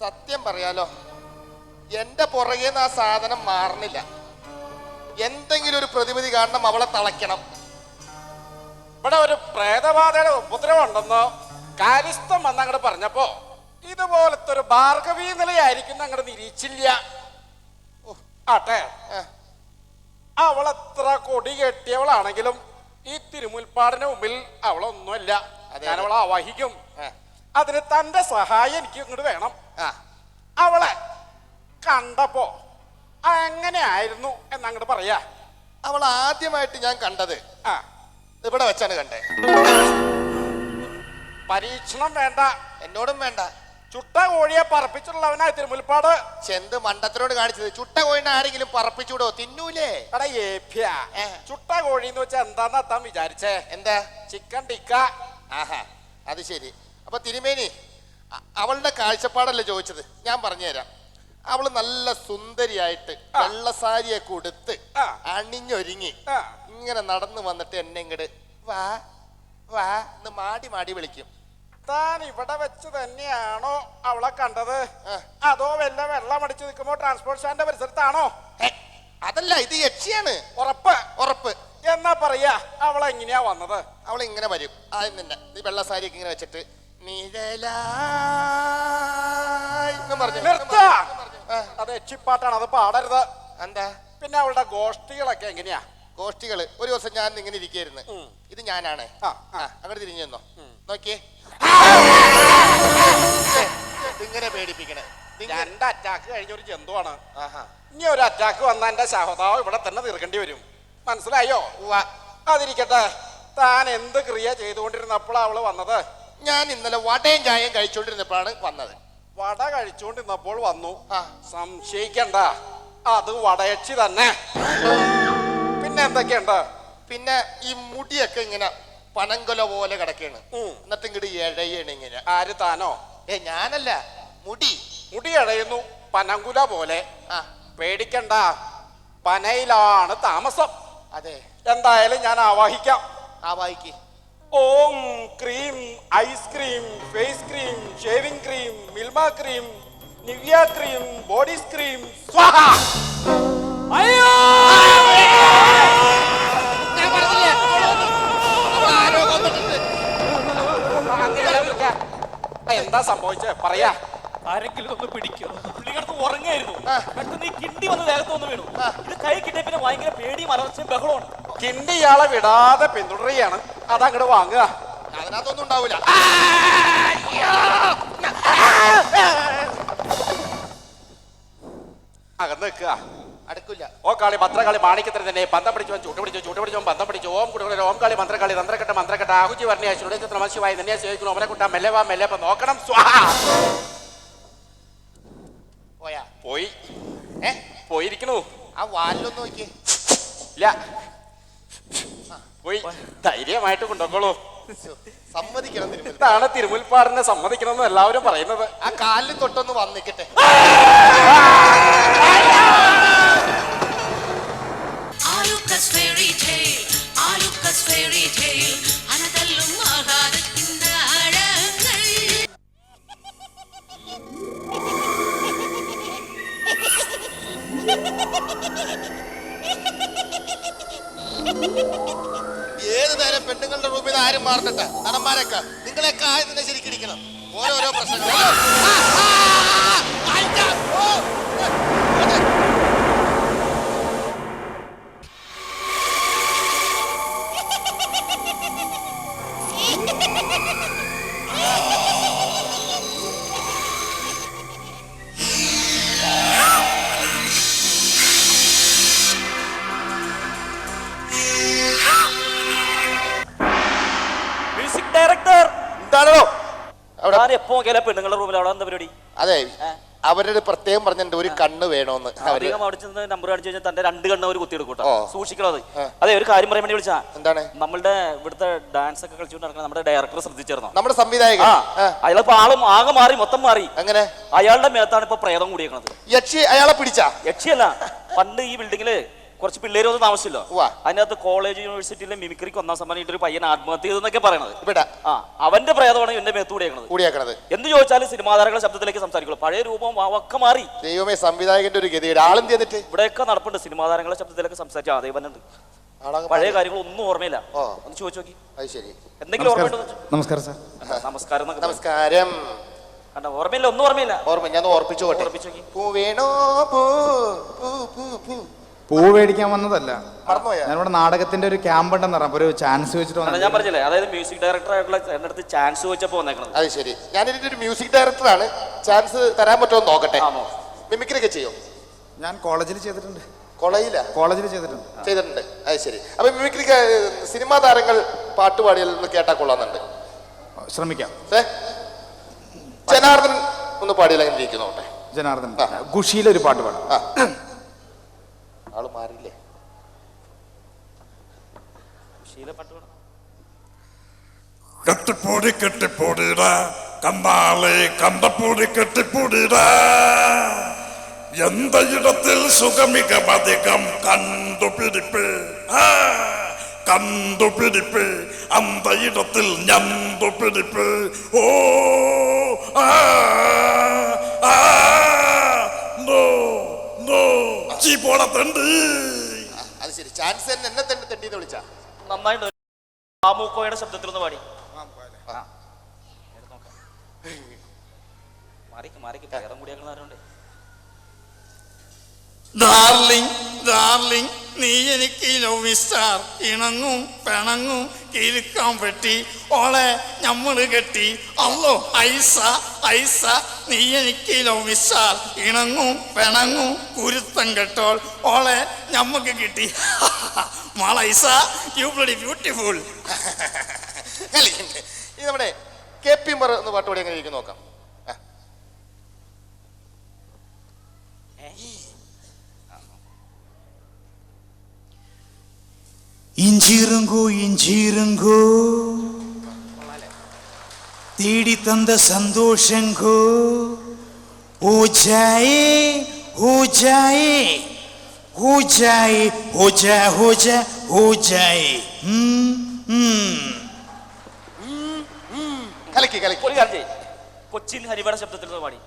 സത്യം പറയാലോ എന്റെ പുറകേന്ന് ആ സാധനം മാറണില്ല. എന്തെങ്കിലും ഒരു പ്രതിവിധി കാണണം അവളെ തളയ്ക്കണം. ഇവിടെ ഒരു പ്രേതബാധയുടെ ഉപദ്രവമുണ്ടെന്ന് കാര്യസ്ഥം വന്നങ്ങോട്ട് പറഞ്ഞപ്പോ ഇതുപോലത്തെ ഒരു ഭാർഗവീ നിലയായിരിക്കും അങ്ങോട്ട് നിരീക്ഷില്ല ആട്ടെ അവളെത്ര കൊടി കെട്ടിയവളാണെങ്കിലും ഈ തിരുമുൽപ്പാടിന് മുമ്പിൽ അവളൊന്നുമല്ല. അവളെ ആവാഹിക്കും. ആ, അതിന് തന്റെ സഹായം എനിക്ക് ഇങ്ങോട്ട് വേണം. ആ. അവളെ കണ്ടപ്പോ എങ്ങനെയായിരുന്നു എന്നങ്ങോട്ട് പറയാ. അവൾ ആദ്യമായിട്ട് ഞാൻ കണ്ടത് ആ. ഇവിടെ വെച്ചാണ് കണ്ടേ. പരീക്ഷണം വേണ്ട. എന്നോടും വേണ്ട. ചുട്ട കോഴിയെ പറപ്പിച്ചിട്ടുള്ളവനാ തിരുമുൽപ്പാട് ചെന്ത് മണ്ടത്തിനോട് കാണിച്ചത്. ചുട്ട കോഴിനെ ആരെങ്കിലും പറപ്പിച്ചൂടോ? തിന്നൂലേ? എടാ ഏഭ്യ ചുട്ട കോഴി എന്ന് വെച്ചാൽ എന്താന്ന് അത്താൻ വിചാരിച്ചേ? എന്താ? ചിക്കൻ ടിക്ക. ആഹാ അത് ശരി. അപ്പൊ തിരുമേനി അവളുടെ കാഴ്ചപ്പാടല്ലേ ചോദിച്ചത്? ഞാൻ പറഞ്ഞുതരാം. അവൾ നല്ല സുന്ദരിയായിട്ട് ആ. വെള്ളസാരിയൊക്കെ ഉടുത്ത് അണിഞ്ഞൊരുങ്ങി. ഇങ്ങനെ നടന്നു വന്നിട്ട് എന്നെ ഇങ്ങട് വാ വാ എന്ന് മാടി മാടി വിളിക്കും. താൻ ഇവിടെ വെച്ച് തന്നെയാണോ അവളെ കണ്ടത്? അതോ വല്ല വെള്ളം അടിച്ചു നിൽക്കുമ്പോ ട്രാൻസ്പോർട്ട് സ്റ്റാൻഡ് പരിസരത്താണോ? അതല്ല ഇത് യക്ഷിയാണ്. ഉറപ്പ്. ഉറപ്പ്. എന്നാ പറയാ അവളെങ്ങനെയാ വന്നത്? അവൾ ഇങ്ങനെ വരും. ആദ്യം തന്നെ ഈ വെള്ളസാരിയൊക്കെ ഇങ്ങനെ വെച്ചിട്ട് അത് എച്ചിപ്പാട്ടാണ്. അത് പാടരുത്. എന്താ? പിന്നെ അവളുടെ ഗോഷ്ടികളൊക്കെ എങ്ങനെയാ? ഗോഷ്ഠികൾ ഒരു ദിവസം ഞാൻ ഇങ്ങനെ ഇരിക്കായിരുന്നു. ഇത് ഞാനാണ്. അങ്ങോട്ട് തിരിഞ്ഞു തന്നോ നോക്കിയേ. ഇങ്ങനെ പേടിപ്പിക്കണേ. എന്റെ അറ്റാക്ക് കഴിഞ്ഞ ഒരു ജന്തുവാണ്. ഇനി ഒരു അറ്റാക്ക് വന്ന എന്റെ സഹോദാവ് ഇവിടെ തന്നെ തീർക്കേണ്ടി വരും. മനസ്സിലായോ. അതിരിക്കട്ടെ. താൻ എന്ത് ക്രിയ ചെയ്തുകൊണ്ടിരുന്നപ്പോൾ അവൾ വന്നത്? ഞാൻ ഇന്നലെ വടയും ചായയും കഴിച്ചുകൊണ്ടിരുന്നപ്പോഴാണ് വന്നത്. വട കഴിച്ചുകൊണ്ടിരുന്നപ്പോൾ വന്നു. ആ. സംശയിക്കണ്ട. അത് വടയച്ചി തന്നെ. പിന്നെ എന്തൊക്കെയുണ്ട്? പിന്നെ ഈ മുടിയൊക്കെ ഇങ്ങനെ പനങ്കൊല പോലെ കിടക്കാണ് ഉം. എന്നിട്ട് ഇങ്ങോട്ട് ഇഴയാണ് ഇങ്ങനെ. ആര് താനോ? ഏ ഞാനല്ല. മുടി. മുടി അടയുന്നു പനങ്കുല പോലെ. ആ. പേടിക്കണ്ട. പനയിലാണ് താമസം. അതെ. എന്തായാലും ഞാൻ ആവാഹിക്കാം. ആ വായിക്ക് ഓം cream ice cream face cream shaving cream Milma cream Nivea cream body scream സ്വാഹ! അയ്യോ! ഞാൻ പറഞ്ഞില്ലേ? ആരോ കൊന്നിട്ടുണ്ട്. എന്താ സംഭവിച്ചേ? പറയാ. ആരെങ്കിലും ഒന്ന് പിടിക്കോ. പുള്ളി കിടന്ന് ഉറങ്ങായിരുന്നു. പെട്ടെന്ന് ഈ കിണ്ടി വന്ന് ദേഹത്ത് വന്ന് വീണു. ഇത് കൈ കിട്ടിയ പിന്നെ ഭയങ്കര പേടിയും അലർച്ചയും ബഹളമാണ് കിണ്ടി ഇയാളെ വിടാതെ പിന്തുടരുകയാണ്. അതങ്ങോട്ട് വാങ്ങുക. അതിനകത്തൊന്നും ഉണ്ടാവൂല. അകന്ന് നിൽക്കുക. അടുക്കില്ല. ഓ കാളി മന്ത്രകാളി മാണിക്കത്തിന് തന്നെ പന്തം പിടിച്ചവൻ ചൂട്ട് പിടിച്ചു ചൂട്ട് പിടിച്ചവൻ ബന്ധം പിടിച്ചു ഓം കുടുകളി ഓം കാളി മന്ത്രകാളി തന്ത്രക്കെട്ട മന്ത്രക്കെട്ട ആഹുജി വർണയ ശുടേച്ച നമശിവായി നിന്നെ സേവിക്കുന്നു ഓമനെ കുട്ട മെല്ലവാ മെല്ലപ്പ നോക്കണം സ്വാഹ പോയാ. ഏ? പോയിരിക്കണു. ആ വാലിലൊന്ന് നോക്കിയേ. ഇല്ല. പോയി. ധൈര്യമായിട്ട് കൊണ്ടുപോക്കോളൂ ശ്ശോ, സമ്മതിക്കണം ഇതാണ് തിരുമുൽപ്പാടിനെ സമ്മതിക്കണമെന്ന് എല്ലാവരും പറയുന്നത്. ആ കാലിൽ തൊട്ടൊന്ന് വന്നിക്കട്ടെ. Alukkas fairy tale Alukkas fairy tale അനതല്ലും ആഹാരത്തിന്റെ ഏത് നേരം പെണ്ണുങ്ങളുടെ റൂമിൽ ആരും മാറണ്ട നടന്മാരൊക്കെ നിങ്ങളെയൊക്കെ ആയതിനെ ശരിക്കും ശരിക്കിരിക്കണം. ഓരോരോ പ്രശ്നങ്ങൾ. പെണ്ണുങ്ങളുടെ റൂമിൽ അവിടെ എന്താ പരിപാടി? അതെ. അവരുടെ പ്രത്യേകം പറഞ്ഞിട്ടുണ്ട് ഒരു കണ്ണ് വേണോന്ന് അവർ. അധികം അവിടെ ചെന്ന് നമ്പർ കാണിച്ചു കഴിഞ്ഞാൽ തന്റെ രണ്ട് കണ്ണ് അവർ കുത്തിയെടുക്കൂട്ടോ സൂക്ഷിക്കണത് സൂക്ഷിക്കണം അത്. ഒരു കാര്യം പറയാൻ വേണ്ടി വിളിച്ചാ. എന്താണ്? നമ്മളുടെ ഇവിടുത്തെ ഡാൻസ് ഒക്കെ കളിച്ചുകൊണ്ട് നടക്കുന്ന നമ്മുടെ ഡയറക്ടർ ശ്രദ്ധിച്ചിരുന്നു? നമ്മുടെ സംവിധായകൻ. അയാളിപ്പോ ആളും ആകെ മാറി മൊത്തം മാറി. അങ്ങനെ അയാളുടെ മേത്താണ് ഇപ്പൊ പ്രേതം കൂടിയേക്കുന്നത് യക്ഷി അയാളെ പിടിച്ചാ? യക്ഷിയല്ല. പണ്ട് ഈ ബിൽഡിങ്ങിൽ കുറച്ച് പിള്ളേര് ഒന്നും താമസിച്ചല്ലോ. ഉവ്വ. അതിനകത്ത് കോളേജ് യൂണിവേഴ്സിറ്റിയിലെ മിമിക്രിക്ക് ഒന്നാം സമ്മാനം ഒരു പയ്യൻ ആത്മഹത്യ ചെയ്തെന്നൊക്കെ പറയണത്. ഇവിടെ. ആ അവന്റെ പ്രേതമാണ് എന്റെ മേത്ത് കൂടിയാക്കണത്. എന്ത് ചോദിച്ചാലും സിനിമാതാരങ്ങളുടെ ശബ്ദത്തിലേക്ക് സംസാരിക്കുള്ളൂ. പഴയ രൂപം ഒക്കെ മാറി. ദൈവമേ സംവിധായകന്റെ ഒരു ഗതിയുടെ ആളെന്ത് ചെയ്തിട്ട്? ഇവിടെയൊക്കെ നടപ്പുണ്ട്. സിനിമാതാരങ്ങളുടെ ശബ്ദത്തിലൊക്കെ സംസാരിച്ച അതേ ഉണ്ട് ആളങ്ങ് പഴയ കാര്യങ്ങളൊന്നും ഓർമ്മയില്ല. ഓ. ഒന്ന് ചോദിച്ചു നോക്കി. അത് ശരി. എന്തെങ്കിലും ഓർമ്മയുണ്ടോ നമസ്കാരം സാർ. നമസ്കാരം എന്നൊക്കെ പറയും. നമസ്കാരം. കണ്ട ഓർമ്മയില്ല ഒന്നും ഓർമ്മയില്ല. ഓർമ്മ ഞാൻ ഓർപ്പിച്ചു പോട്ടെ. ഓർപ്പിച്ചു നോക്കി. പൂ വേണോ? പൂ പൂ പൂ പൂ. പൂ മേടിക്കാൻ വന്നതല്ല. മറന്നുപോയാ? ഞാനിവിടെ നാടകത്തിന്റെ ഒരു ക്യാമ്പ് ഉണ്ടെന്ന് പറഞ്ഞു അപ്പൊ ഒരു ചാൻസ് വെച്ചിട്ട് കാരണം ഞാൻ പറഞ്ഞില്ലേ അതായത് മ്യൂസിക് ഡയറക്ടർ ആയിട്ടുള്ള എന്റെ അടുത്ത് ചാൻസ് ചോദിച്ചപ്പോ വന്നേക്കണത്. അത് ശരി. ഞാൻ ഇതിന്റെ ഒരു മ്യൂസിക് ഡയറക്ടറാണ് ചാൻസ് തരാൻ പറ്റുമോ എന്ന് നോക്കട്ടെ. ആണോ? മിമിക്രി ഒക്കെ ചെയ്യോ? ഞാൻ കോളേജിൽ ചെയ്തിട്ടുണ്ട്. കൊളയില്ല കോളേജിൽ ചെയ്തിട്ടുണ്ട്. ചെയ്തിട്ടുണ്ട്. അത് ശരി. അപ്പൊ മിമിക്രി സിനിമാ താരങ്ങൾ പാട്ട് പാടിയാൽ ഒന്ന് കേട്ടാ കൊള്ളാന്നുണ്ട് ശ്രമിക്കാം. ഏ? ജനാർദ്ദൻ ഒന്ന് പാടിയില്ല അങ്ങനെ ഇരിക്കുന്നു നോട്ടെ ജനാർദ്ദൻ. ഖുഷിയിലൊരു പാട്ട് പാടാം. ആ. ആൾ മാറിയില്ലേ? ശീല കെട്ടിപ്പൂടി കെട്ടിപ്പൂടിട കണ്ടാളെ കണ്ടപ്പൂടി കെട്ടിപ്പൂടിട എന്തയിടത്തിൽ സുഗമിക സുഖമികമധികം കണ്ടുപിടിപ്പ് കണ്ടുപിടിപ്പ് അന്തയിടത്തിൽ ഞണ്ടുപിടിപ്പ് ഓ ആ. പോട തണ്ട്. അത് ശരി. ചാൻസ് തന്നെ എന്നെ തന്നെ തെണ്ടിന്ന് വിളിച്ചാ. നന്നായിട്ട് മാമൂക്കോയുടെ ശബ്ദത്തിൽ ഒന്ന് പാടി മാറിക്ക് മാറിക്ക് പേരം കൂടിയാക്കുന്ന ആരുണ്ട്? ഡാർലിംഗ് ഡാർലിംഗ് നീ എനിക്ക് ലവ് മിസ്റ്റാർ ഇണങ്ങും പിണങ്ങും കിരുക്കാൻ പറ്റി. ഓളെ നമ്മൾ കെട്ടി. അല്ലോ ഐസ ഐസ നീ എനിക്ക് ലവ് മിസ്റ്റാർ ഇണങ്ങും പിണങ്ങും കുരുത്തം കെട്ടോൾ. ഓളെ ഞമ്മക്ക് കിട്ടി. മാളൈസ യു ബ്ലഡി ബ്യൂട്ടിഫുൾ ഇത് നമ്മുടെ കെ പി മർ എന്ന് പാട്ട് ഇരിക്കും നോക്കാം. இஞ்சிருங்கோ இஞ்சிருங்கோ தேடி தந்த சந்தோஷங்கோ ஓ ஜாயே ஓ ஜாயே ஓ ஜாயே ஓ ஜா ஓ ஜா ஓ ஜாயே ம் ம் കലക്കി കലക്കി ഒരു കാര്യം ചെയ്യ്. കൊച്ചിൻ ഹരിവയുടെ ശബ്ദത്തിൽ ഒന്ന് പാടി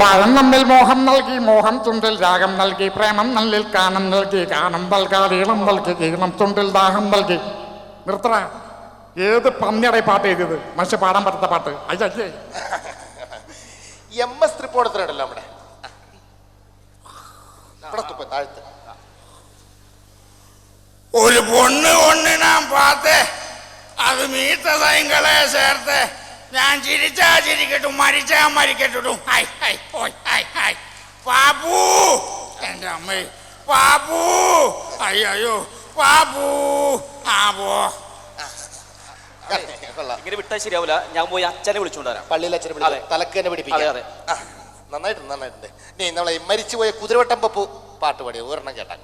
പ്രായം നമ്മിൽ മോഹം നൽകി മോഹം തുണ്ടിൽ രാഗം നൽകി പ്രേമം നല്ലിൽ കാനം നൽകി കാനം നൽകാതെ ഈളം നൽകി ഈളം തുണ്ടിൽ ദാഹം നൽകി. നിർത്തറ ഏത് പന്നിയുടെ പാട്ട് എഴുതിയത്? മനുഷ്യ പാടാൻ പറ്റാത്ത പാട്ട്. അയ്യേ എം എസ് തൃപ്പോണത്തിനുണ്ടല്ലോ അവിടെ. താഴത്ത്. ഒരു പൊണ്ണ് ഞാൻ പാത്തേ. അത് മീത്ത സൈങ്കളെ ചേർത്ത്. ഞാൻ ചിരിച്ചാ ചിരിക്കട്ടും മരിച്ചാ മരിക്കട്ടും. ഹായ് ഹായ് ഓയ് ഹായ് ഹായ് പാപ്പു എന്റെ അമ്മ പാപ്പു അയ്യോ പാപ്പു ആ പോ. കൊള്ളാം. ഇങ്ങനെ വിട്ടാൽ ശരിയാവില്ല ഞാൻ പോയി അച്ഛനെ വിളിച്ചുകൊണ്ടുവരാം പള്ളിയിലെ പള്ളിയിൽ അച്ഛനെ വിളിച്ചു? തലക്ക് തന്നെ അതെ, പിടിപ്പിക്കാം. അതെ. ആ, നന്നായിട്ടുണ്ട് നന്നായിട്ടുണ്ട്. നീ നമ്മളെ മരിച്ചുപോയ കുതിരവട്ടം പപ്പു പാട്ട് പാടിയ ഒരെണ്ണം കേട്ടാ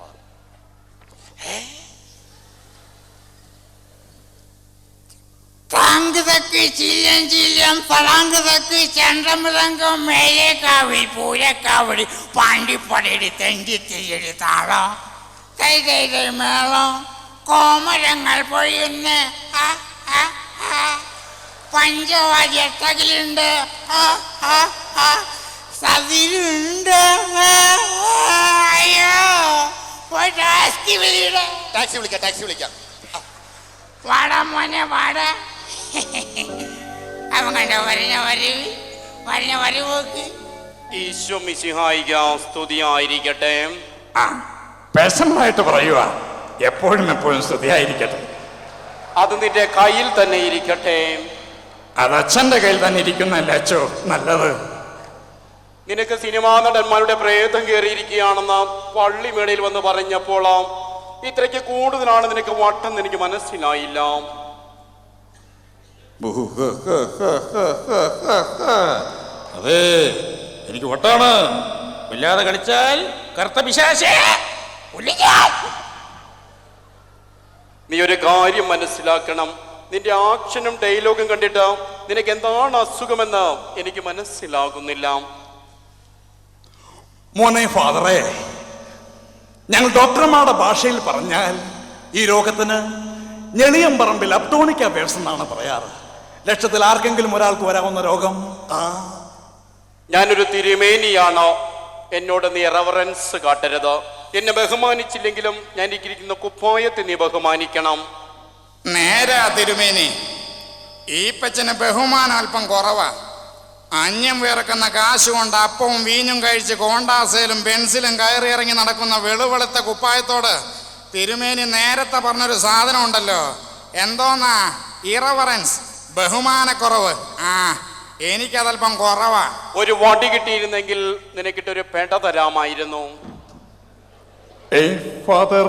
താങ്ക് ചില്ലം ചില്ലം വെക്ക് തക്ക് ചന്ദ്രമൃതങ്കം മേലേക്കാവിൽ പൂരക്കാവിൽ പാണ്ടിപ്പടയുടെ തെണ്ടി തീയടി താളം. തൈ തൈ തൈ മേളം. കോമരങ്ങൾ പൊഴിയുന്ന. ആ, ആ, ആ. പഞ്ചവാദ്യ തകിലുണ്ട് ആ, ആ, ആ. ആ, ആ, അയ്യോ. ടാക്സി വിളിക്കാം ടാക്സി വിളിക്കാം. വാടാ മോനെ വാടാ. അവൻ കണ്ടോ വരണ വരവ് വരണ വരവോക്ക് ഈശോ മിശിഹായിക്കാം സ്തുതിയായിരിക്കട്ടെ. പേഴ്സണലായിട്ട് പറയുക എപ്പോഴും എപ്പോഴും സ്തുതിയായിരിക്കട്ടെ. അത് നിന്റെ കയ്യിൽ തന്നെ ഇരിക്കട്ടെ. അത് അച്ഛന്റെ കയ്യിൽ തന്നെ ഇരിക്കുന്നല്ലേ അച്ചോ നല്ലത്. നിനക്ക് സിനിമാ നടന്മാരുടെ പ്രേതം കയറിയിരിക്കുകയാണെന്ന് പള്ളിമേടയിൽ വന്ന് പറഞ്ഞപ്പോൾ ഇത്രയ്ക്ക് കൂടുതലാണ് നിനക്ക് വട്ടം എനിക്ക് മനസ്സിലായില്ല. അതെ എനിക്ക് വട്ടാണ്. വല്ലാതെ കളിച്ചാൽ കറുത്ത പിശാശേ. നീ ഒരു കാര്യം മനസ്സിലാക്കണം. നിന്റെ ആക്ഷനും ഡയലോഗും കണ്ടിട്ട് നിനക്ക് എന്താണ് അസുഖമെന്ന് എനിക്ക് മനസ്സിലാകുന്നില്ല. മോനെ ഫാദറെ ഞങ്ങൾ ഡോക്ടർമാരുടെ ഭാഷയിൽ പറഞ്ഞാൽ ഈ രോഗത്തിന് ഞെളിയം പറമ്പിൽ അപ്റ്റോണിക്ക വേഴ്സ് എന്നാണ് പറയാറ്. ലക്ഷത്തിൽ ആർക്കെങ്കിലും ഒരാൾക്ക് വരാവുന്ന രോഗം? ആ. ഞാനൊരു തിരുമേനിയാണോ. എന്നോട് നീ റെവറൻസ് കാട്ടരുത്. എന്നെ ബഹുമാനിച്ചില്ലെങ്കിലും ഞാൻ ഇരിക്കുന്ന കുപ്പായത്തെ നീ ബഹുമാനിക്കണം. നേരാ തിരുമേനി. ഈ പച്ചന് ബഹുമാനം അല്പം കുറവാ. അന്യം വിറക്കുന്ന കാശ് കൊണ്ട് അപ്പവും വീഞ്ഞും കഴിച്ച് കോണ്ടാസയിലും പെൻസിലും കയറി ഇറങ്ങി നടക്കുന്ന വെളുവെളുത്ത കുപ്പായത്തോട് തിരുമേനി നേരത്തെ പറഞ്ഞൊരു സാധനം ഉണ്ടല്ലോ എന്തോന്നാ? ഇറവറൻസ് ബഹുമാനക്കുറവ്. ആ എനിക്കതല്പം കുറവാ. ഒരു വടി കിട്ടിയിരുന്നെങ്കിൽ നിനക്കിട്ടൊരു പേട്ട തരാമായിരുന്നു. ഫാദർ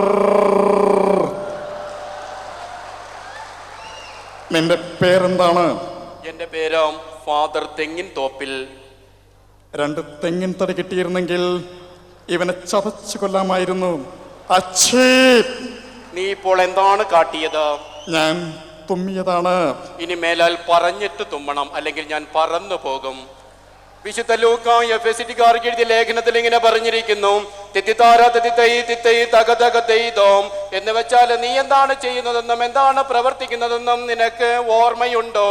നിന്റെ പേരെന്താണ്? എന്റെ പേര് ഫാദർ തെങ്ങിൻ തോപ്പിൽ. രണ്ട് തെങ്ങിൻ തടി കിട്ടിയിരുന്നെങ്കിൽ ഇവനെ ചതച്ചു കൊല്ലാമായിരുന്നു. അച്ഛേ. നീ ഇപ്പോൾ എന്താണ് കാട്ടിയത്? ഞാൻ തുമ്മിയതാണ്. ഇനി മേലാൽ പറഞ്ഞിട്ട് തുമ്മണം അല്ലെങ്കിൽ ഞാൻ പറന്നു പോകും. വിശുദ്ധ ലൂക്ക എഫ് എസ് ടിക്കാർക്ക് എഴുതിയ ലേഖനത്തിൽ ഇങ്ങനെ പറഞ്ഞിരിക്കുന്നു തിത്തിത്താര തിത്തിത്തൈ തിത്തൈ തക തക തെയ്തോം. എന്ന് വെച്ചാൽ നീ എന്താണ് ചെയ്യുന്നതെന്നും എന്താണ് പ്രവർത്തിക്കുന്നതെന്നും നിനക്ക് ഓർമ്മയുണ്ടോ?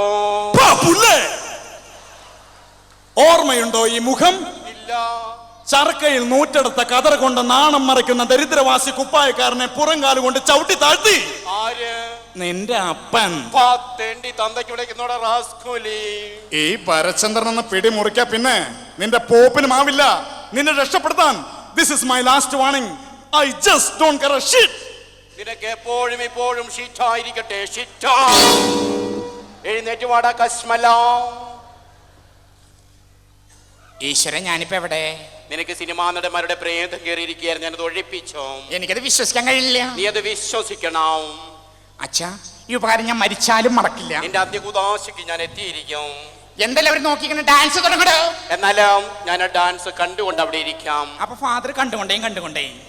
ഓർമ്മയുണ്ടോ ഈ മുഖം? ഇല്ല. ചർക്കയിൽ നൂറ്റെടുത്ത കതർ കൊണ്ട് നാണം മറയ്ക്കുന്ന ദരിദ്രവാസി കുപ്പായക്കാരനെ പുറങ്കാലുകൊണ്ട് കൊണ്ട് ചവിട്ടി താഴ്ത്തി. ആര്? നിന്റെ അപ്പൻ. പാത്തേണ്ടി തന്തയ്ക്ക് വിളിക്കുന്നോടെ റാസ്കൂലി ഈ പരചന്ദ്രൻ എന്ന പിടി മുറിക്ക പിന്നെ നിന്റെ പോപ്പിനും ആവില്ല നിന്നെ രക്ഷപ്പെടുത്താൻ this is my last warning I just don't care shit നിനക്ക് എപ്പോഴും ഇപ്പോഴും ഷിറ്റായിരിക്കട്ടെ ഷിറ്റ എഴുന്നേറ്റ് വാടാ കശ്മല. ഈശ്വരൻ ഞാനിപ്പോ എവിടെ? നിനക്ക് സിനിമാ നടന്മാരുടെ പ്രേതം കയറിയിരിക്കുകയായിരുന്നു ഞാനത് ഒഴിപ്പിച്ചോ? എനിക്കത് വിശ്വസിക്കാൻ കഴിയില്ല. നീ അത് വിശ്വസിക്കണം. അച്ഛാ ഈ ഉപകാരം ഞാൻ മരിച്ചാലും മറക്കില്ല. നിന്റെ അന്ത്യകുദാശയ്ക്ക് ഞാൻ എത്തിയിരിക്കും. എന്തെല്ലാം അവർ നോക്കിക്കണ ഡാൻസ് തുടങ്ങടോ? എന്നാലും ഞാൻ ഡാൻസ് കണ്ടുകൊണ്ട് അവിടെ ഇരിക്കാം. അപ്പൊ ഫാദർ കണ്ടുകൊണ്ടേയും കണ്ടുകൊണ്ടേ.